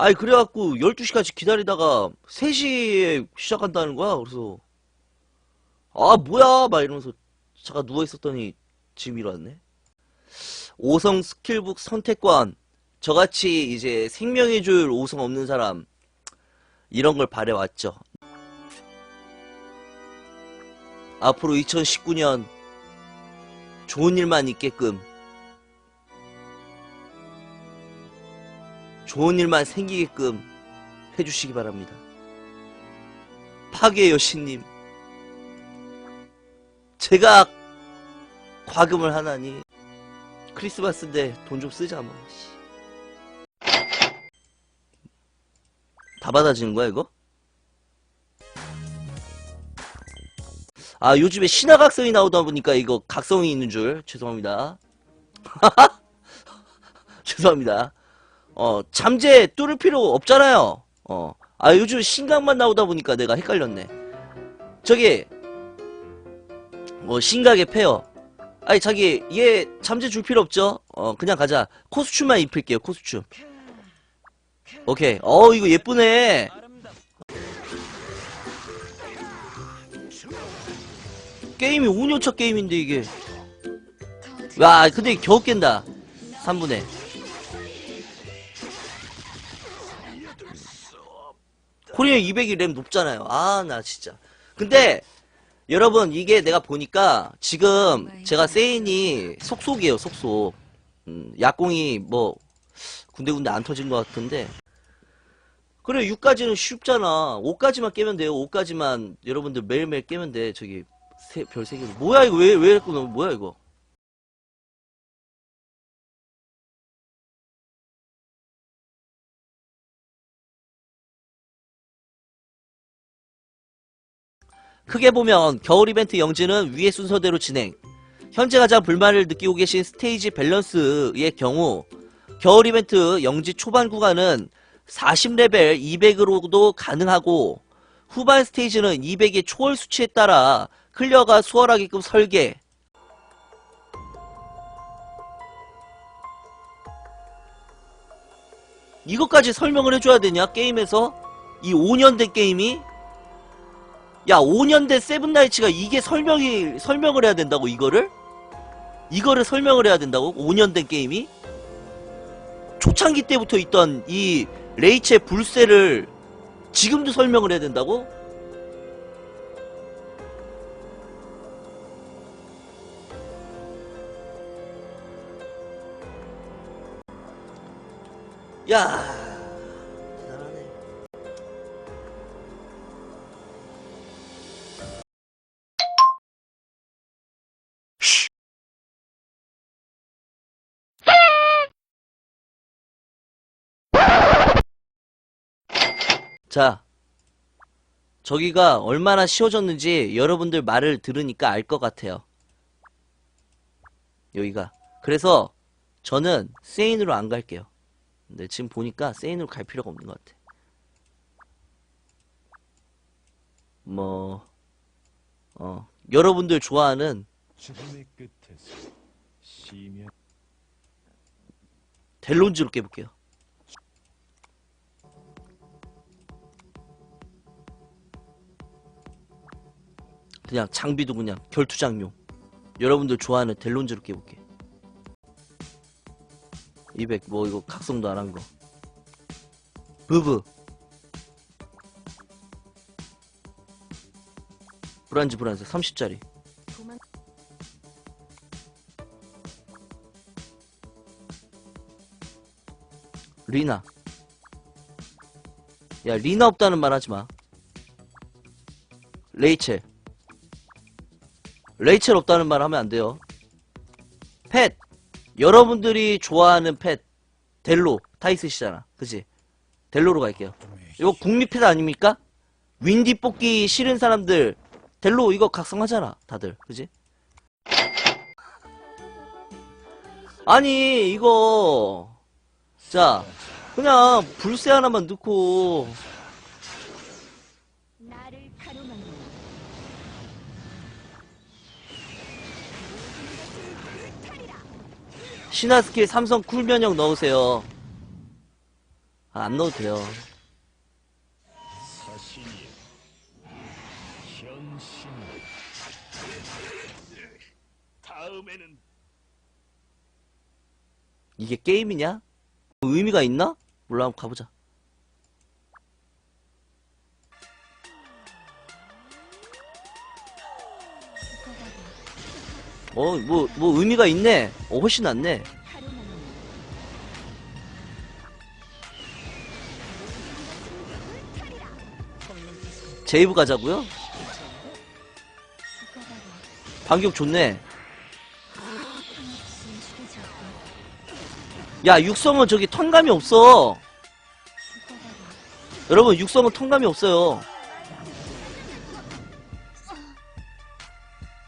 아이 그래갖고 12시까지 기다리다가 3시에 시작한다는 거야. 그래서 아 뭐야? 막 이러면서 잠깐 누워있었더니 지금 일어났네. 5성 스킬북 선택권 저같이 이제 생명의 줄 5성 없는 사람. 이런 걸 바래왔죠. 앞으로 2019년 좋은 일만 있게끔 좋은 일만 생기게끔 해주시기 바랍니다. 파괴 여신님, 제가 과금을 하나니 크리스마스인데 돈 좀 쓰자 뭐. 씨. 다 받아지는 거야 이거? 아 요즘에 신화각성이 나오다 보니까 이거 각성이 있는 줄 죄송합니다. 죄송합니다. 어, 잠재 뚫을 필요 없잖아요. 어. 아, 요즘 신각만 나오다 보니까 내가 헷갈렸네. 저기, 뭐, 신각의 페어. 아니, 자기, 얘 잠재 줄 필요 없죠? 어, 그냥 가자. 코스튬만 입힐게요, 코스튬. 오케이. 어, 이거 예쁘네. 게임이 5년차 게임인데, 이게. 와, 근데 겨우 깬다. 3분에. 코리아 200이 램 높잖아요. 아, 나 진짜. 근데, 여러분, 이게 내가 보니까, 지금, 제가 세인이 속속이에요, 속속. 음, 약공이 뭐, 군데군데 안 터진 것 같은데. 그래, 6까지는 쉽잖아. 5까지만 깨면 돼요. 5까지만 여러분들 매일매일 깨면 돼. 저기, 세, 별 3개. 뭐야, 이거 왜, 왜 이랬구나. 뭐야, 이거. 크게 보면 겨울 이벤트 영지는 위의 순서대로 진행. 현재 가장 불만을 느끼고 계신 스테이지 밸런스의 경우 겨울 이벤트 영지 초반 구간은 40레벨 200으로도 가능하고 후반 스테이지는 200의 초월 수치에 따라 클리어가 수월하게끔 설계. 이것까지 설명을 해줘야 되냐 게임에서? 이 5년 된 게임이? 야, 5년 된 세븐나이츠가 이게 설명이, 설명을 해야 된다고, 이거를? 이거를 설명을 해야 된다고? 5년 된 게임이? 초창기 때부터 있던 이 레이첼 불세를 지금도 설명을 해야 된다고? 야, 자, 저기가 얼마나 쉬워졌는지 여러분들 말을 들으니까 알 것 같아요. 여기가. 그래서 저는 세인으로 안 갈게요. 근데 지금 보니까 세인으로 갈 필요가 없는 것 같아. 뭐, 어, 여러분들 좋아하는 델론즈로 깨볼게요. 그냥 장비도 그냥 결투장용. 여러분들 좋아하는 델론즈로 깨볼게. 200, 뭐 이거 각성도 안 한 거. 부브. 브란즈 브란즈 30짜리. 리나. 야, 리나 없다는 말 하지 마. 레이첼. 레이첼 없다는 말 하면 안 돼요. 펫. 여러분들이 좋아하는 펫. 델로. 다 있으시잖아. 그지? 델로로 갈게요. 이거 국민 펫 아닙니까? 윈디 뽑기 싫은 사람들. 델로 이거 각성하잖아. 다들. 그지? 아니, 이거. 자, 그냥 불새 하나만 넣고 나를 가로막는 신화 스킬 삼성 쿨 면역 넣으세요. 아, 안 넣어도 돼요. 이게 게임이냐? 의미가 있나? 몰라, 한번 가보자. 어, 뭐, 뭐 의미가 있네. 어, 훨씬 낫네. 제이브 가자고요? 반격 좋네. 야, 육성은 저기 턴감이 없어. 여러분, 육성은 턴감이 없어요.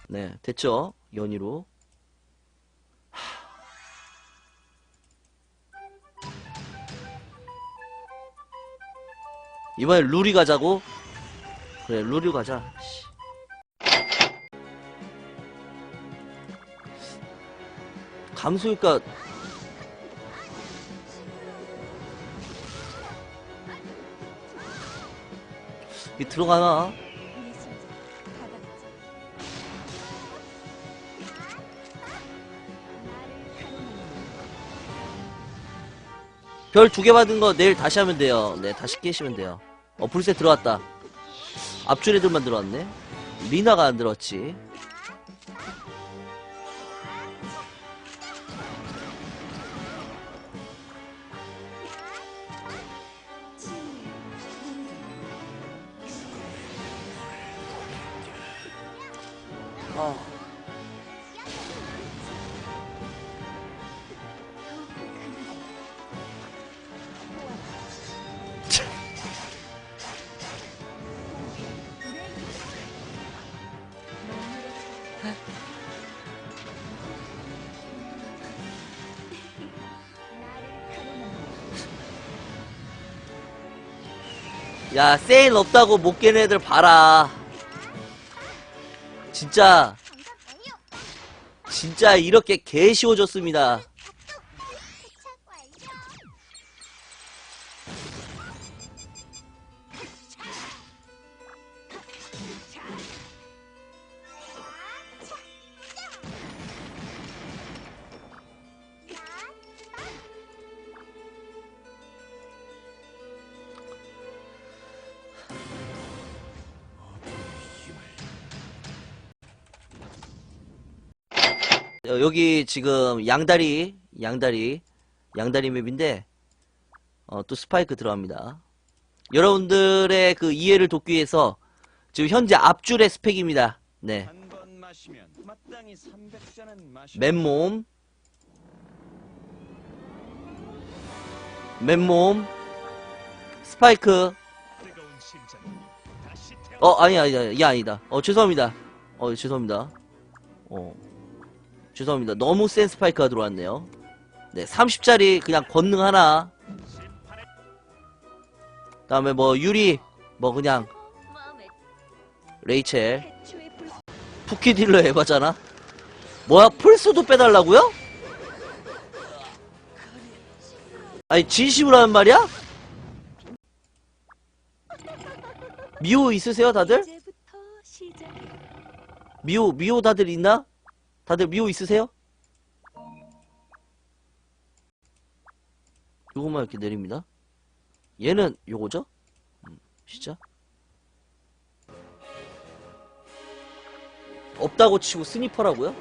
네, 됐죠? 연희로. 하. 이번엔 루리 가자고? 그래, 루리 가자. 씨. 감소일까? 이 들어가나? 별 두 개 받은 거 내일 다시 하면 돼요. 네, 다시 깨시면 돼요. 어, 불새 들어왔다. 앞줄 애들만 들어왔네. 리나가 안 들어왔지. 아. 야, 세일 없다고 못 깨는 애들 봐라. 진짜, 진짜 이렇게 개 쉬워졌습니다. 여기 지금 양다리, 양다리, 양다리 맵인데, 어, 또 스파이크 들어갑니다. 여러분들의 그 이해를 돕기 위해서 지금 현재 앞줄의 스펙입니다. 네. 한번 마시면 마땅히 300잔은 마셔 맨몸, 맨몸, 스파이크, 어, 아니, 아니, 아니, 야, 아니다. 어, 죄송합니다. 어, 죄송합니다. 어, 죄송합니다. 너무 센 스파이크가 들어왔네요. 네, 30짜리 그냥 권능 하나. 다음에 뭐, 유리, 뭐, 그냥, 레이첼. 푸키 딜러 해봤잖아? 뭐야, 플스도 빼달라고요? 아니, 진심으로 하는 말이야? 미호 있으세요, 다들? 미호, 미호 다들 있나? 다들 미호 있으세요? 요것만 이렇게 내립니다. 얘는 요거죠? 음, 진짜? 없다고 치고 스니퍼라고요?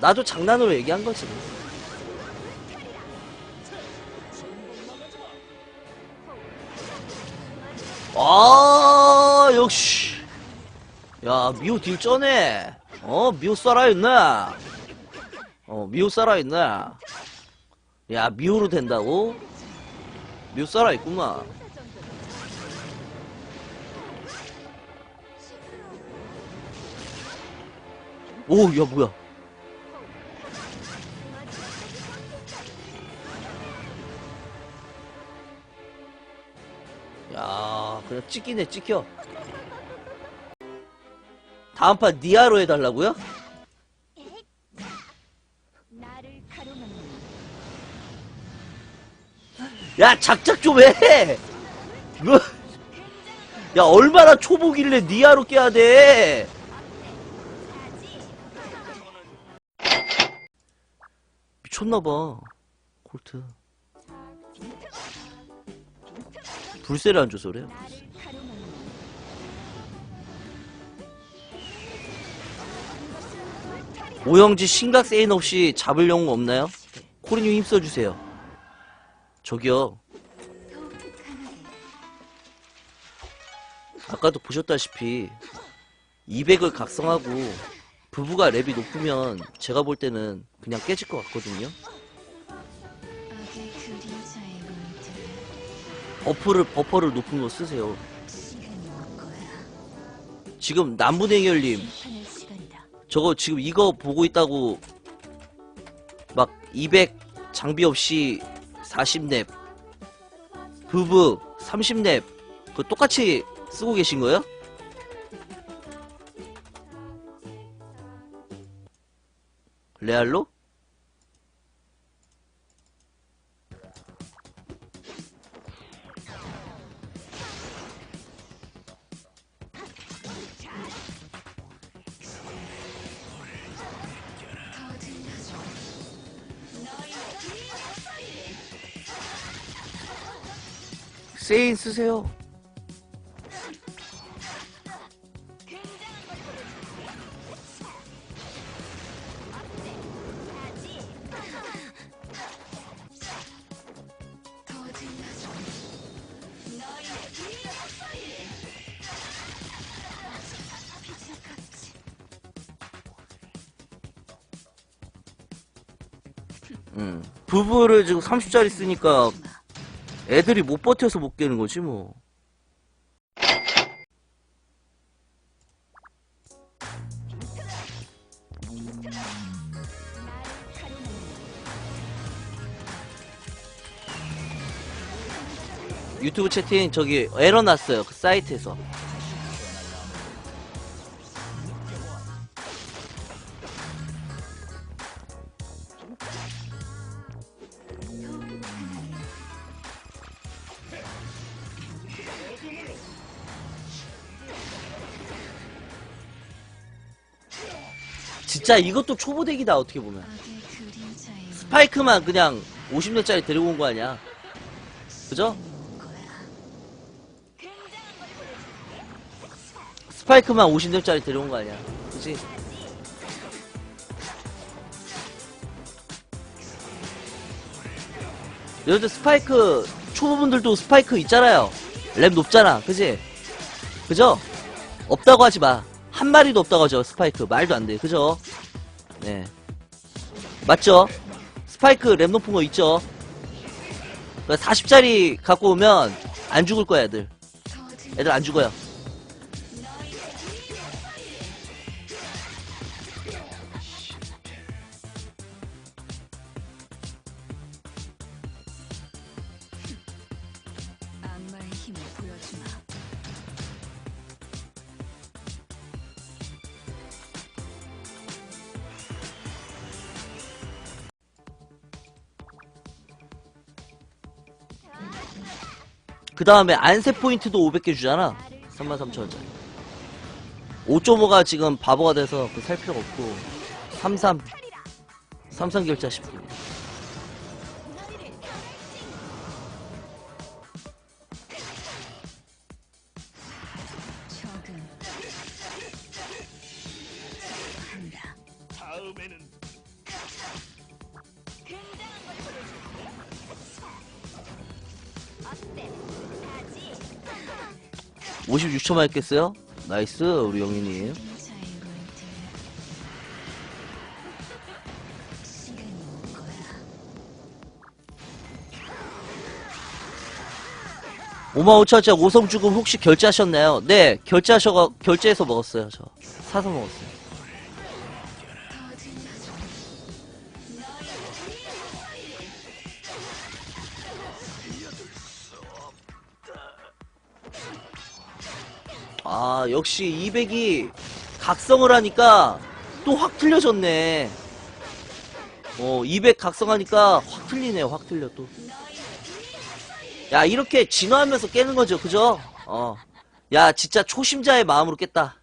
나도 장난으로 얘기한 거지. 뭐. 아 역시. 야 미호 딜 쩌네. 어 미호 살아있네. 어 미호 살아있네. 야 미호로 된다고? 미호 살아있구만. 오야 뭐야? 야 그냥 찍기네 찍혀 다음 판 니아로 해달라고요? 야 작작 좀 해! 뭐? 야 얼마나 초보길래 니아로 깨야 돼! 미쳤나봐 골트 불세를 안 줘서 그래 오영지 심각 세인 없이 잡을 영웅 없나요? 코리님 힘써주세요. 저기요. 아까도 보셨다시피 200을 각성하고 부부가 랩이 높으면 제가 볼 때는 그냥 깨질 것 같거든요. 버프를 버퍼를 높은 거 쓰세요. 지금 남부대결님. 저거 지금 이거 보고 있다고 막 200 장비 없이 40렙 부부 30렙 그 똑같이 쓰고 계신 거예요? 레알로? 세인 쓰세요. 음. 부부를 지금 30짜리 쓰니까 애들이 못 버텨서 못 깨는 거지 뭐. 유튜브 채팅 저기 에러 났어요 그 사이트에서 진짜 이것도 초보 덱이다 어떻게 보면 스파이크만 그냥 50년짜리 데리고 온 거 아니야 그죠? 스파이크만 50년짜리 데려온 거 아니야 그치? 여자 스파이크 초보분들도 스파이크 있잖아요 랩 높잖아 그지? 그죠? 없다고 하지 마 한 마리도 없다고 하죠 스파이크 말도 안 돼 그죠? 네 맞죠? 스파이크 랩 높은 거 있죠? 40짜리 갖고 오면 안 죽을 거야 애들 애들 안 죽어요 그 다음에 안세 포인트도 500개 주잖아. 33,000원짜리. 5.5가 지금 바보가 돼서 그 살 필요가 없고 33 33 결자 10 56초만 했겠어요? 나이스 우리 영희님. 그림자의 물들 시간이 올 거야. 55,000원짜리 5성 주금 혹시 결제하셨나요? 네, 결제하셔가 결제해서 먹었어요. 저 사서 먹었어요. 아, 역시 200이 각성을 하니까 또 확 틀려졌네. 어, 200 각성하니까 확 틀리네요. 확 틀려 또. 야, 이렇게 진화하면서 깨는 거죠. 그죠? 어. 야, 진짜 초심자의 마음으로 깼다.